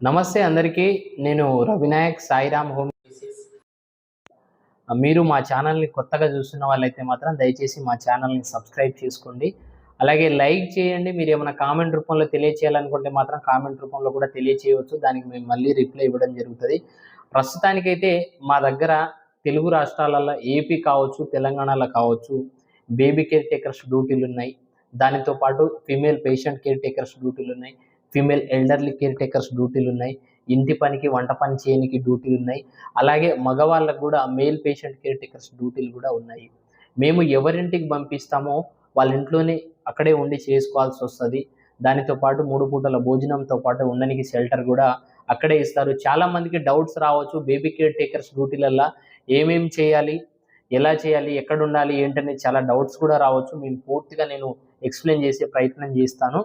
నమస్తే అందరికీ నేను రవినాయక్ సాయిరామ్ హోమ్ మీరు మా ఛానల్ని కొత్తగా చూస్తున్న వాళ్ళైతే మాత్రం దయచేసి మా ఛానల్ని సబ్స్క్రైబ్ చేసుకోండి. అలాగే లైక్ చేయండి మీరు ఏమైనా కామెంట్ రూపంలో తెలియచేయాలనుకుంటే మాత్రం కామెంట్ రూపంలో కూడా తెలియచేయవచ్చు. దానికి మేము మళ్ళీ రిప్లై ఇవ్వడం జరుగుతుంది. ప్రస్తుతానికైతే మా దగ్గర తెలుగు రాష్ట్రాలలో ఏపీ కావచ్చు తెలంగాణలో కావచ్చు బేబీ కేర్ టేకర్స్ డ్యూటీలు ఉన్నాయి దానితో పాటు ఫీమేల్ పేషెంట్ కేర్ టేకర్స్ డ్యూటీలు ఉన్నాయి ఫీమేల్ ఎల్డర్లీ కేర్ టేకర్స్ డ్యూటీలు ఉన్నాయి. ఇంటి పనికి వంట పని చేయనికి డ్యూటీలు ఉన్నాయి. అలాగే మగవాళ్ళకు కూడా మేల్ పేషెంట్ కేర్ టేకర్స్ డ్యూటీలు కూడా ఉన్నాయి. మేము ఎవరింటికి పంపిస్తామో వాళ్ళ ఇంట్లోనే అక్కడే ఉండి చేసుకోవాల్సి వస్తుంది. దానితో పాటు మూడు పూటల భోజనంతో పాటు ఉండడానికి షెల్టర్ కూడా అక్కడే ఇస్తారు. చాలా మందికి డౌట్స్ రావచ్చు. బేబీ కేర్ టేకర్స్ డ్యూటీలల్లో ఏమేం చేయాలి? ఎలా చేయాలి? ఎక్కడ ఉండాలి? ఏంటనే చాలా డౌట్స్ కూడా రావచ్చు. మేము పూర్తిగా నేను ఎక్స్ప్లెయిన్ చేసే ప్రయత్నం చేస్తాను.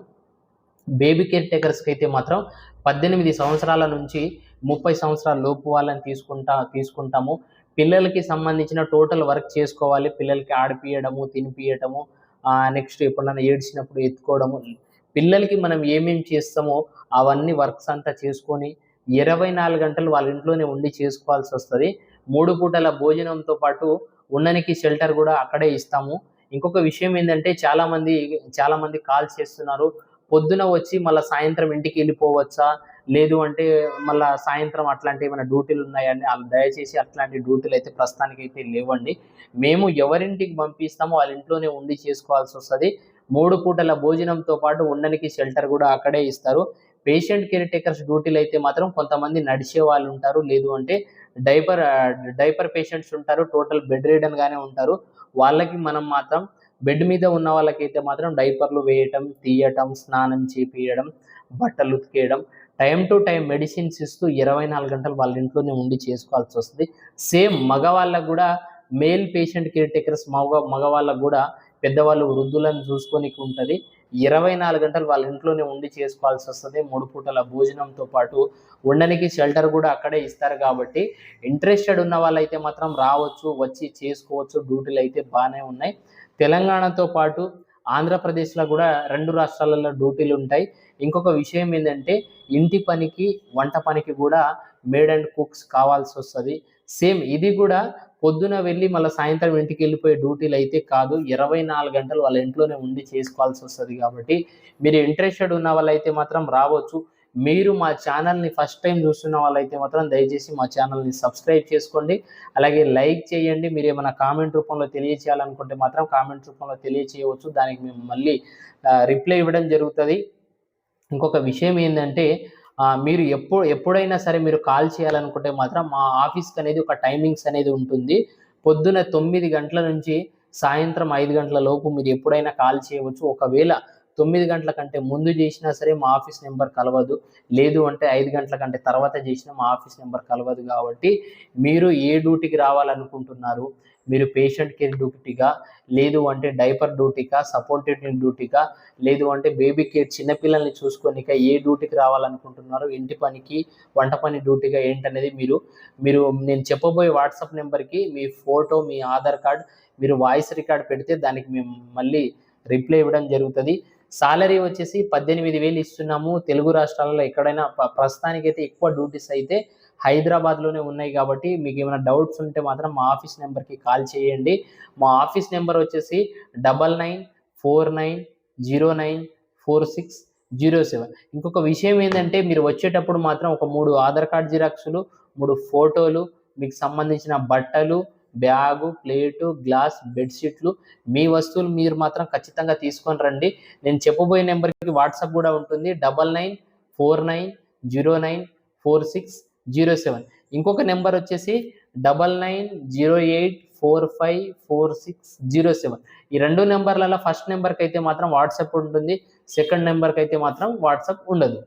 బేబీ కేర్ టేకర్స్కి అయితే మాత్రం పద్దెనిమిది సంవత్సరాల నుంచి ముప్పై సంవత్సరాల లోపు వాళ్ళని తీసుకుంటా తీసుకుంటాము. పిల్లలకి సంబంధించిన టోటల్ వర్క్ చేసుకోవాలి. పిల్లలకి ఆడిపియడము తినిపియడము నెక్స్ట్ ఎప్పుడైనా ఏడ్చినప్పుడు ఎత్తుకోవడము. పిల్లలకి మనం ఏమేమి చేస్తామో అవన్నీ వర్క్స్ అంతా చేసుకొని ఇరవై నాలుగు గంటలు వాళ్ళ ఇంట్లోనే ఉండి చేసుకోవాల్సి వస్తుంది. మూడు పూటల భోజనంతో పాటు ఉండనికి షెల్టర్ కూడా అక్కడే ఇస్తాము. ఇంకొక విషయం ఏంటంటే చాలామంది చాలామంది కాల్ చేస్తున్నారు. పొద్దున వచ్చి మళ్ళీ సాయంత్రం ఇంటికి వెళ్ళిపోవచ్చా? లేదు అంటే మళ్ళీ సాయంత్రం అట్లాంటి ఏమైనా డ్యూటీలు ఉన్నాయని వాళ్ళు దయచేసి అట్లాంటి డ్యూటీలు అయితే ప్రస్తుతానికి అయితే లేవండి. మేము ఎవరింటికి పంపిస్తామో వాళ్ళ ఇంట్లోనే ఉండి చేసుకోవాల్సి వస్తుంది. మూడు పూటల భోజనంతో పాటు ఉండడానికి షెల్టర్ కూడా అక్కడే ఇస్తారు. పేషెంట్ కేర్ టేకర్స్ డ్యూటీలు అయితే మాత్రం కొంతమంది నడిచే వాళ్ళు ఉంటారు. లేదు అంటే డైపర్ డైపర్ పేషెంట్స్ ఉంటారు. టోటల్ బెడ్ రీడన్ గానే ఉంటారు. వాళ్ళకి మనం మాత్రం బెడ్ మీద ఉన్న వాళ్ళకైతే మాత్రం డైపర్లు వేయటం తీయటం స్నానం చేపియడం బట్టలు ఉతికేయడం టైం టు టైం మెడిసిన్స్ ఇస్తూ ఇరవై నాలుగు గంటలు వాళ్ళ ఇంట్లోనే ఉండి చేసుకోవాల్సి వస్తుంది. సేమ్ మగవాళ్ళకు కూడా మేల్ పేషెంట్ కేర్ టేకర్స్ మగ మగవాళ్ళకు కూడా పెద్దవాళ్ళు వృద్ధులను చూసుకోనికి ఉంటుంది. ఇరవై నాలుగు గంటలు వాళ్ళ ఇంట్లోనే ఉండి చేసుకోవాల్సి వస్తుంది. మూడు పూటల భోజనంతో పాటు ఉండడానికి షెల్టర్ కూడా అక్కడే ఇస్తారు కాబట్టి ఇంట్రెస్టెడ్ ఉన్న వాళ్ళైతే మాత్రం రావచ్చు వచ్చి చేసుకోవచ్చు. డ్యూటీలు అయితే బాగానే ఉన్నాయి. తెలంగాణతో పాటు ఆంధ్రప్రదేశ్లో కూడా రెండు రాష్ట్రాలలో డ్యూటీలు ఉంటాయి. ఇంకొక విషయం ఏంటంటే ఇంటి పనికి వంట పనికి కూడా మేడ్ అండ్ కుక్స్ కావాల్సి వస్తుంది. సేమ్ ఇది కూడా పొద్దున వెళ్ళి మళ్ళీ సాయంత్రం ఇంటికి వెళ్ళిపోయే డ్యూటీలు అయితే కాదు. ఇరవై నాలుగు గంటలు వాళ్ళ ఇంట్లోనే ఉండి చేసుకోవాల్సి వస్తుంది కాబట్టి మీరు ఇంట్రెస్టెడ్ ఉన్న వాళ్ళైతే మాత్రం రావచ్చు. మీరు మా ఛానల్ని ఫస్ట్ టైం చూస్తున్న వాళ్ళైతే మాత్రం దయచేసి మా ఛానల్ని సబ్స్క్రైబ్ చేసుకోండి. అలాగే లైక్ చేయండి. మీరు ఏమైనా కామెంట్ రూపంలో తెలియచేయాలనుకుంటే మాత్రం కామెంట్ రూపంలో తెలియచేయవచ్చు. దానికి మేము మళ్ళీ రిప్లై ఇవ్వడం జరుగుతుంది. ఇంకొక విషయం ఏంటంటే మీరు ఎప్పుడు ఎప్పుడైనా సరే మీరు కాల్ చేయాలనుకుంటే మాత్రం మా ఆఫీస్కి అనేది ఒక టైమింగ్స్ అనేది ఉంటుంది. పొద్దున తొమ్మిది గంటల నుంచి సాయంత్రం ఐదు గంటల లోపు మీరు ఎప్పుడైనా కాల్ చేయవచ్చు. ఒకవేళ తొమ్మిది గంటల కంటే ముందు చేసినా సరే మా ఆఫీస్ నెంబర్ కలవదు. లేదు అంటే ఐదు గంటల కంటే తర్వాత చేసినా మా ఆఫీస్ నెంబర్ కలవదు కాబట్టి మీరు ఏ డ్యూటీకి రావాలనుకుంటున్నారు? మీరు పేషెంట్ కేర్ డ్యూటీగా? లేదు అంటే డైపర్ డ్యూటీకా సపోర్టెడ్ డ్యూటీకా లేదు అంటే బేబీ కేర్ చిన్నపిల్లల్ని చూసుకోనిక ఏ డ్యూటీకి రావాలనుకుంటున్నారో? ఇంటి పనికి వంట పని డ్యూటీగా ఏంటనేది మీరు మీరు నేను చెప్పబోయే వాట్సాప్ నెంబర్కి మీ ఫోటో మీ ఆధార్ కార్డ్ మీరు వాయిస్ రికార్డ్ పెడితే దానికి మేము మళ్ళీ రిప్లై ఇవ్వడం జరుగుతుంది. సాలరీ వచ్చేసి పద్దెనిమిది వేలు ఇస్తున్నాము. తెలుగు రాష్ట్రాలలో ఎక్కడైనా ప్రస్తుతానికైతే ఎక్కువ డ్యూటీస్ అయితే హైదరాబాద్లోనే ఉన్నాయి కాబట్టి మీకు ఏమైనా డౌట్స్ ఉంటే మాత్రం మా ఆఫీస్ నెంబర్కి కాల్ చేయండి. మా ఆఫీస్ నెంబర్ వచ్చేసి double nine four nine zero nine four six zero seven. ఇంకొక విషయం ఏంటంటే మీరు వచ్చేటప్పుడు మాత్రం ఒక మూడు ఆధార్ కార్డ్ జిరాక్సులు మూడు ఫోటోలు మీకు సంబంధించిన బట్టలు బ్యాగు ప్లేటు గ్లాస్ బెడ్షీట్లు మీ వస్తువులు మీరు మాత్రం ఖచ్చితంగా తీసుకొని రండి. నేను చెప్పబోయే నెంబర్కి వాట్సాప్ కూడా ఉంటుంది. Double nine four nine zero nine four six zero seven. ఇంకొక నెంబర్ వచ్చేసి double nine zero eight four five four six zero seven. ఈ రెండు నెంబర్లలో ఫస్ట్ నెంబర్కి అయితే మాత్రం వాట్సాప్ ఉంటుంది. సెకండ్ నెంబర్కి అయితే మాత్రం వాట్సాప్ ఉండదు.